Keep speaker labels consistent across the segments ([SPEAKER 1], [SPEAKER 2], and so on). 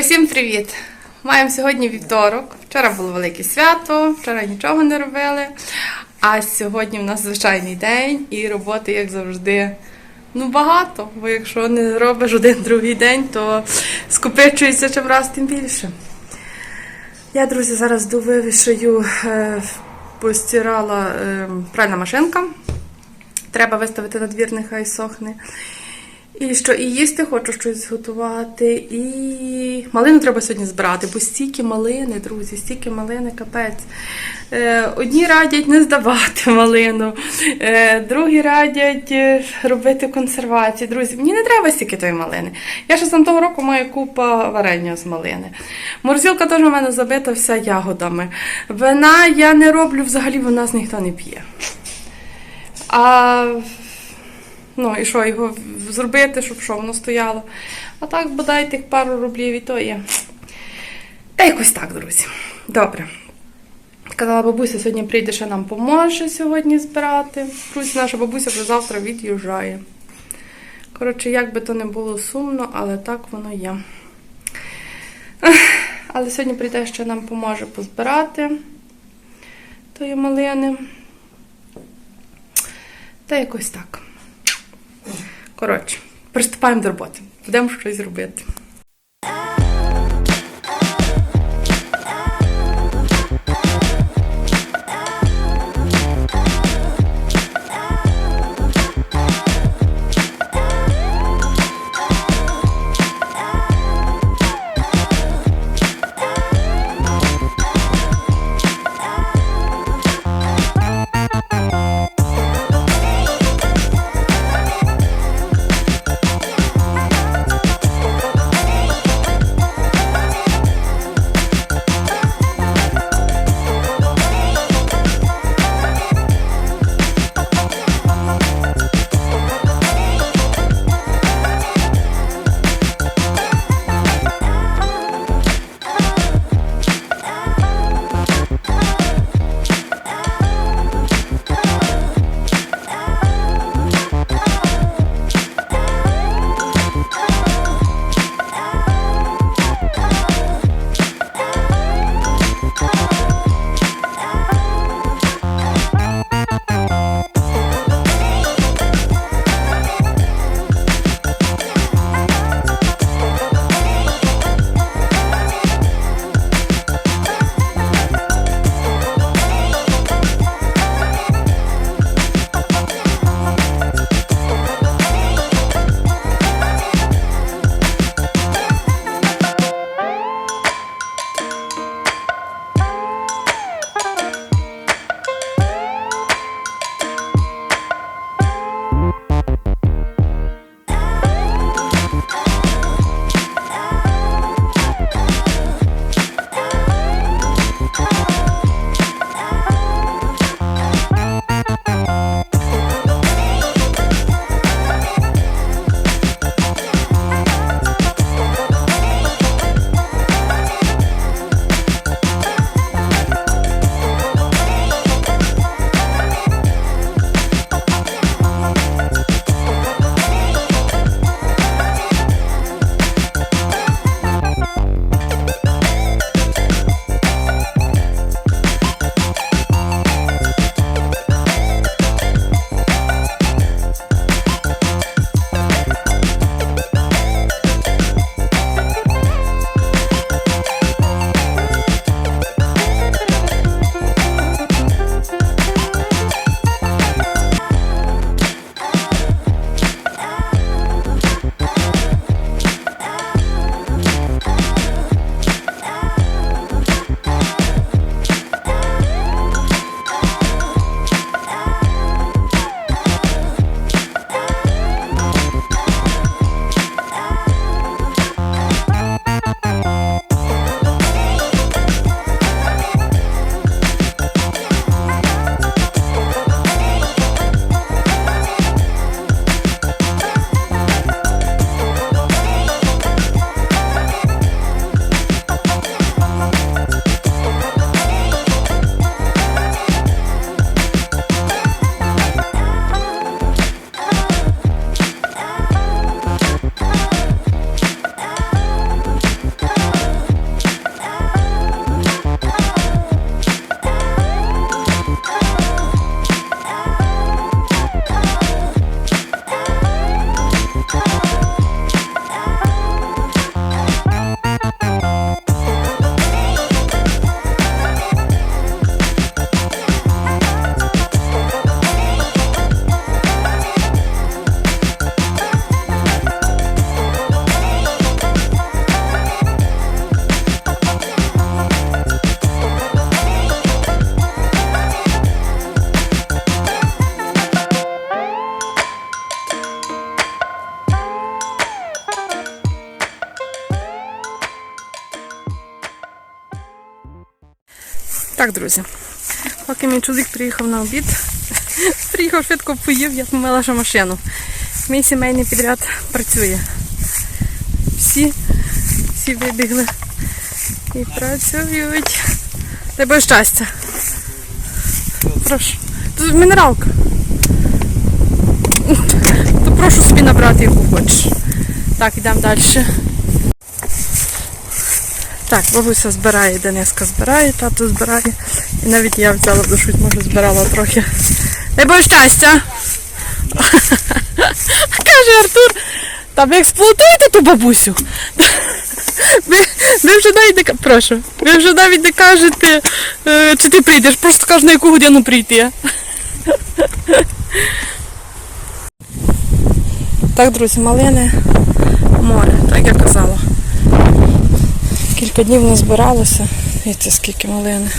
[SPEAKER 1] Друзі, усім привіт! Маємо сьогодні вівторок. Вчора було велике свято, вчора нічого не робили. А сьогодні в нас звичайний день і роботи, як завжди, ну багато. Бо якщо не робиш один другий день, то скопичується чим раз тим більше. Я, друзі, зараз довивішаю, е, постирала е, пральна машинка. Треба виставити на двір, нехай сохне. І що, і їсти хочу щось готувати, і малину треба сьогодні збирати, бо стільки малини, друзі, стільки малини, капець. Е, одні радять не здавати малину, е, другі радять е, робити консервації. Друзі, мені не треба стільки тої малини. Я ще з того року маю купа варення з малини. Морозилка теж у мене забита вся ягодами. Вина я не роблю, взагалі в нас ніхто не п'є. А Ну, і що, його зробити, щоб що, воно стояло. А так, бодай тих пару рублів і то є. Та якось так, друзі. Добре. Казала бабуся, сьогодні прийде, ще нам поможе сьогодні збирати. Друзі, наша бабуся вже завтра від'їжджає. Коротше, як би то не було сумно, але так воно є. Але сьогодні прийде, ще нам поможе позбирати тої малини. Та якось так. Коротше, приступаємо до роботи. Будемо щось робити. Так, друзі, поки мій чоловік приїхав на обід, приїхав швидко поїв, я помила ще машину. Мій сімейний підряд працює. Всі, всі вибігли і працюють. Дай Боже щастя. Прошу. Тут мінералка. То прошу собі набрати, яку хочеш. Так, йдемо далі. Так, бабуся збирає, Дениска збирає, тато збирає. І навіть я взяла душу, може збирала трохи. Дай Боже щастя! Каже Артур, та ви експлуатуєте ту бабусю. Ви, ви вже навіть не прошу, ви вже навіть не кажете, е, чи ти прийдеш, просто кажеш, на яку годину прийти. Так, друзі, малини море, так я казала. Кілька днів не збиралося. Дивіться, скільки малини.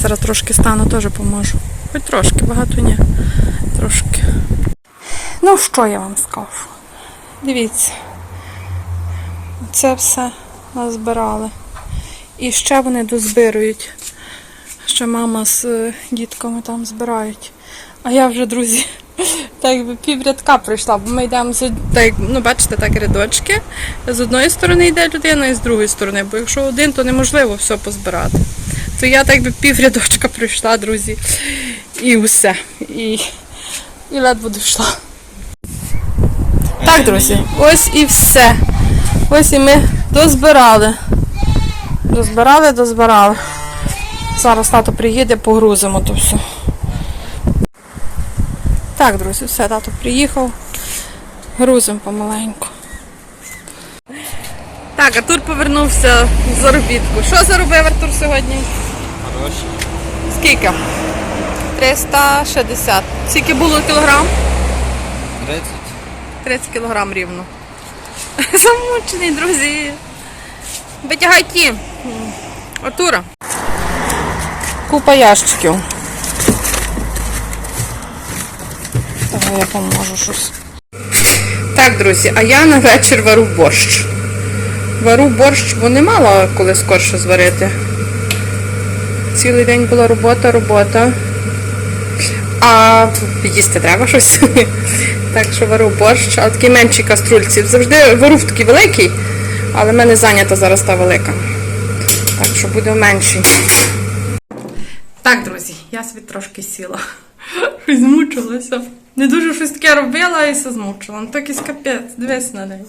[SPEAKER 1] Зараз трошки стану, теж поможу. Хоч трошки, багато ні. Трошки. Ну, що я вам скажу? Дивіться. Це все назбирали. І ще вони дозбирують. Ще мама з е, дітками там збирають. А я вже, друзі, так якби піврядка пройшла, бо ми йдемо з так, ну бачите, так рядочки. З одної сторони йде людина і з другої сторони, бо якщо один, то неможливо все позбирати. То я так би піврядочка пройшла, друзі. І все. І, і ледве дійшла. Так, друзі, ось і все. Ось і ми дозбирали. Дозбирали, дозбирали. Зараз тато приїде, погрузимо то все. Так, друзі, все, тато приїхав. Грузимо помаленьку. Так, Артур повернувся з заробітку. Що заробив Артур сьогодні?
[SPEAKER 2] Гроші.
[SPEAKER 1] Скільки? 360. Скільки було кілограм?
[SPEAKER 2] 30.
[SPEAKER 1] 30 кілограм рівно. Замучений, друзі. Витягай ті. Артура. Купа ящиків. Я поможу щось. Так, друзі, а я на вечір вару борщ. Вару борщ, бо не мала коли скорше зварити. Цілий день була робота, робота. А їсти треба щось. Так що вару борщ, а такий менший каструльці. Завжди вару в такий великий, але в мене зайнята зараз та велика. Так що буде менший. Так, друзі, я собі трошки сіла. Змучилася. Не дуже щось таке робила і все змучила. Ну так і капець, дивись на неї.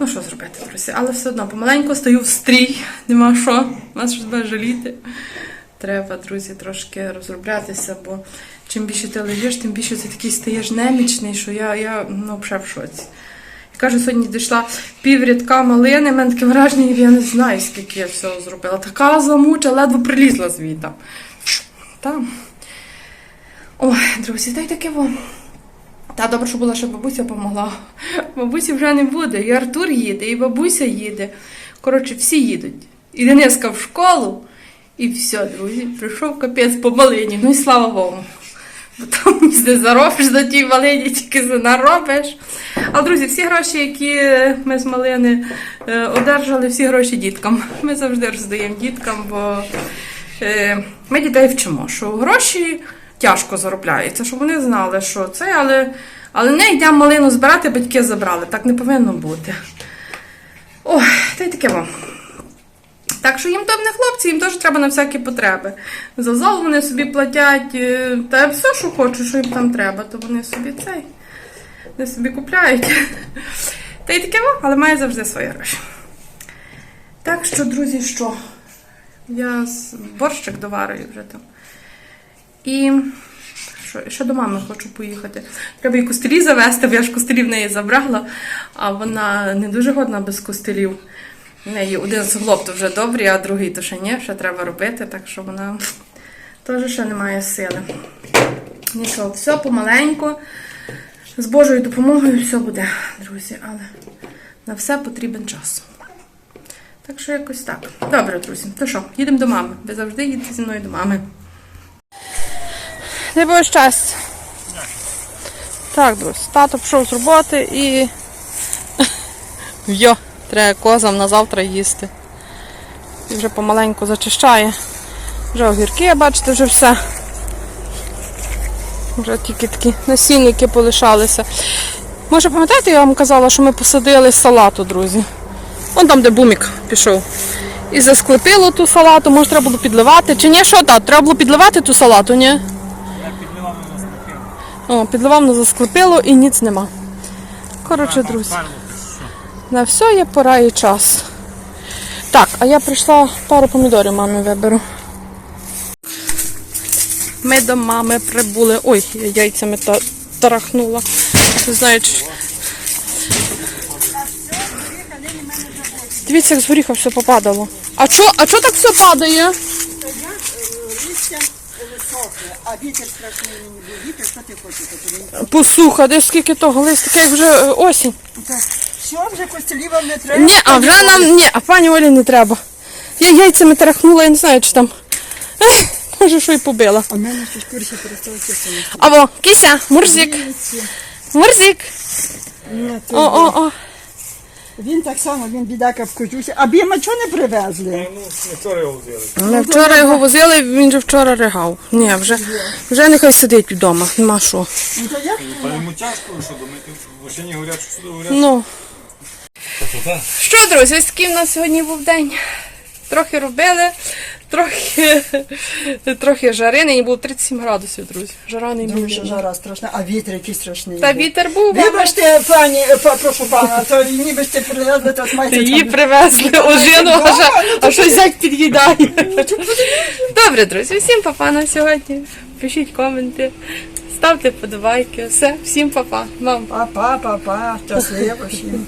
[SPEAKER 1] Ну що зробити, друзі, але все одно помаленьку стою в стрій, нема що, нас щось буде жаліти. Треба, друзі, трошки розроблятися, бо чим більше ти лежиш, тим більше ти такий стаєш немічний, що я, я ну, взагалі в шоці. Я кажу, сьогодні дійшла піврядка малини, мене таке враження, я не знаю, скільки я всього зробила. Така замуча, ледве прилізла звідти. Там. Ой, друзі, та й таке. Та добре, що була, що бабуся допомогла. Бабусі вже не буде. І Артур їде, і бабуся їде. Коротше, всі їдуть. І Дениска в школу. І все, друзі, прийшов капець по малині. Ну і слава Богу. Бо там не заробиш на тій малині, тільки наробиш. А друзі, всі гроші, які ми з малини е, одержали, всі гроші діткам. Ми завжди роздаємо діткам, бо е, ми дітей вчимо, що гроші тяжко заробляються, щоб вони знали, що це, але, але не йдемо малину збирати, батьки забрали. Так не повинно бути. Ой, та й таке вам. Так що їм то не хлопці, їм теж треба на всякі потреби. За зал вони собі платять, е, та все, що хочуть, що їм там треба, то вони собі цей. Вони собі купляють. Та й таке, але має завжди свої гроші. Так що, друзі, що? Я борщик доварюю вже там. І що, ще до мами хочу поїхати. Треба їй костелі завести, бо я ж костелі в неї забрала, а вона не дуже годна без костелів. В неї один суглоб то вже добрий, а другий то ще ні, ще треба робити, так що вона теж ще не має сили. Нічого, все помаленьку. З Божою допомогою все буде, друзі, але на все потрібен час. Так що якось так. Добре, друзі. То що, їдемо до мами. Ви завжди їдете зі мною до мами. Не було щастя. Так, друзі, тато пішов з роботи і. Йо, треба козам на завтра їсти. І вже помаленьку зачищає. Вже огірки, бачите, вже все. Вже тільки такі насінники полишалися. Може, пам'ятаєте, я вам казала, що ми посадили салату, друзі. Вон там, де бумік пішов. І засклепило ту салату, може треба було підливати. Чи ні, що так? Треба було підливати ту салату, ні?
[SPEAKER 3] Я підливав на нас
[SPEAKER 1] О, підливав на засклепило і ніц нема. Коротше, друзі. На все є пора і час. Так, а я прийшла пару помідорів мамі виберу. Ми до мами прибули. Ой, я яйцями та тарахнула. Не знаю, чи... Дивіться, як з горіха все попадало. А чо, а чо так все падає?
[SPEAKER 4] Листя а вітер страшний мені був. Вітер, що ти хочеш?
[SPEAKER 1] Посуха, де скільки того листика, як вже е, осінь.
[SPEAKER 4] Що вже костелі вам не треба?
[SPEAKER 1] Ні, а вже нам ні, а пані Олі не треба. Я яйцями трахнула, я не знаю, чи там. Ех, Може, що й побила.
[SPEAKER 4] А в мене щось курсі перестало чесно.
[SPEAKER 1] Або кися, мурзик. Мурзик. О, о, о.
[SPEAKER 4] Він так само, він бідака в кожусі. А біма чого не привезли?
[SPEAKER 1] Ми вчора його возили, він же вчора ригав. Ні, вже, вже нехай сидить вдома, нема що.
[SPEAKER 4] Ну, то як?
[SPEAKER 5] Та йому тяжко, що думаєте, в не говорять, що сюди говорять.
[SPEAKER 1] Ну. Що, друзі, ось такий в нас сьогодні був день. Трохи робили, трохи, трохи жари, нині було 37 градусів, друзі. Жара не
[SPEAKER 4] Дуже
[SPEAKER 1] було.
[SPEAKER 4] жара страшна, а вітер який страшний.
[SPEAKER 1] Та вітер був,
[SPEAKER 4] Вибачте, пані, е, па- прошу пана, то ніби ж ти привезли, то маєте
[SPEAKER 1] Її привезли ожину, а,
[SPEAKER 4] ну,
[SPEAKER 1] а щось зять під'їдає. Добре, друзі, всім папа на сьогодні. Пишіть коменти, ставте подобайки. Все, всім папа. Мам.
[SPEAKER 4] Па-па, па-па, щасливо всім.